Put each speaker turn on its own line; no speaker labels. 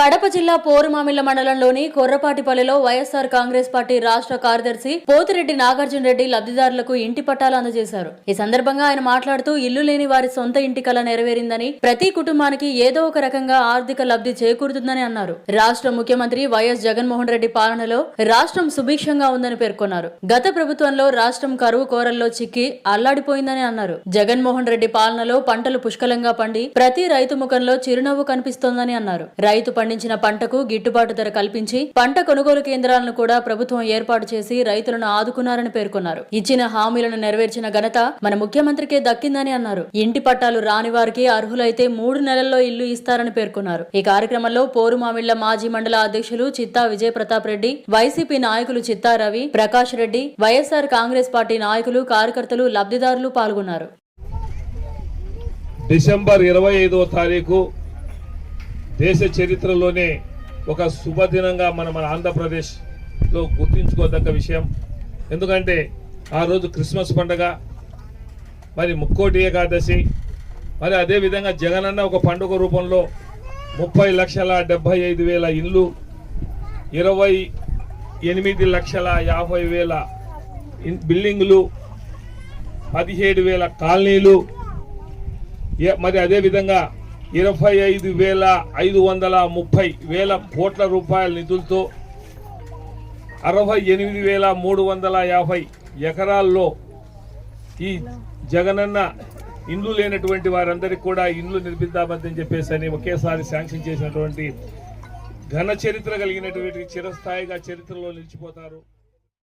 కడప జిల్లా పోరుమామిళ్ళ మండలంలోని కొర్రపాటిపల్లిలో వైఎస్ఆర్ కాంగ్రెస్ పార్టీ రాష్ట్ర కార్యదర్శి పోతిరెడ్డి నాగార్జున రెడ్డి లబ్ధిదారులకు ఇంటి పట్టాలు అందజేశారు. ఈ సందర్భంగా ఆయన మాట్లాడుతూ ఇల్లు లేని వారి సొంత ఇంటి కల నెరవేరిందని ప్రతి కుటుంబానికి ఏదో ఒక రకంగా ఆర్థిక లబ్ధి చేకూరుతుందని అన్నారు. రాష్ట్ర ముఖ్యమంత్రి వైఎస్ జగన్మోహన్ రెడ్డి పాలనలో రాష్ట్రం సుభిక్షంగా ఉందని పేర్కొన్నారు. గత ప్రభుత్వంలో రాష్ట్రం కరువు కోరల్లో చిక్కి అల్లాడిపోయిందని అన్నారు. జగన్మోహన్ రెడ్డి పాలనలో పంటలు పుష్కలంగా పండి ప్రతి రైతు ముఖంలో చిరునవ్వు కనిపిస్తోందని అన్నారు. రైతు పండించిన పంటకు గిట్టుబాటు ధర కల్పించి పంట కొనుగోలు కేంద్రాలను కూడా ప్రభుత్వం ఏర్పాటు చేసి రైతులను ఆదుకున్నారని పేర్కొన్నారు. ఇచ్చిన హామీలను నెరవేర్చిన ఘనత మన ముఖ్యమంత్రికే దక్కిందని అన్నారు. ఇంటి పట్టాలు రాని వారికి అర్హులైతే మూడు నెలల్లో ఇల్లు ఇస్తారని పేర్కొన్నారు. ఈ కార్యక్రమంలో పోరుమామిళ్ళ మాజీ మండల అధ్యక్షులు చిత్తా విజయ ప్రతాప్ రెడ్డి వైసీపీ నాయకులు Chitta Ravi Prakash Reddy YSR Congress party నాయకులు కార్యకర్తలు లబ్ధిదారులు పాల్గొన్నారు.
డిసెంబర్ ఇరవై ఐదవ తారీఖు దేశ చరిత్రలోనే ఒక శుభదినంగా మన మన ఆంధ్రప్రదేశ్లో గుర్తించుకోదగ్గ విషయం. ఎందుకంటే ఆ రోజు క్రిస్మస్ పండగ మరి ముక్కోటి ఏకాదశి మరి అదేవిధంగా జగనన్న ఒక పండుగ రూపంలో ముప్పై లక్షల డెబ్బై ఐదు వేల ఇండ్లు ఇరవై ఎనిమిది లక్షల యాభై వేల ఇన్- బిల్డింగులు పదిహేడు వేల కాలనీలు ఏ- మరి అదే విధంగా ఇరవై ఐదు వేల ఐదు వందల ముప్పై వేల కోట్ల రూపాయల నిధులతో అరవై ఎనిమిది వేల మూడు వందల యాభై ఎకరాల్లో ఈ జగనన్న ఇండ్లు లేనటువంటి వారందరికీ కూడా ఇండ్లు నిర్మిద్దామని చెప్పేసి అని ఒకేసారి శాంక్షన్ చేసినటువంటి ఘన చరిత్ర కలిగినటువంటి చిరస్థాయిగా చరిత్రలో నిలిచిపోతారు.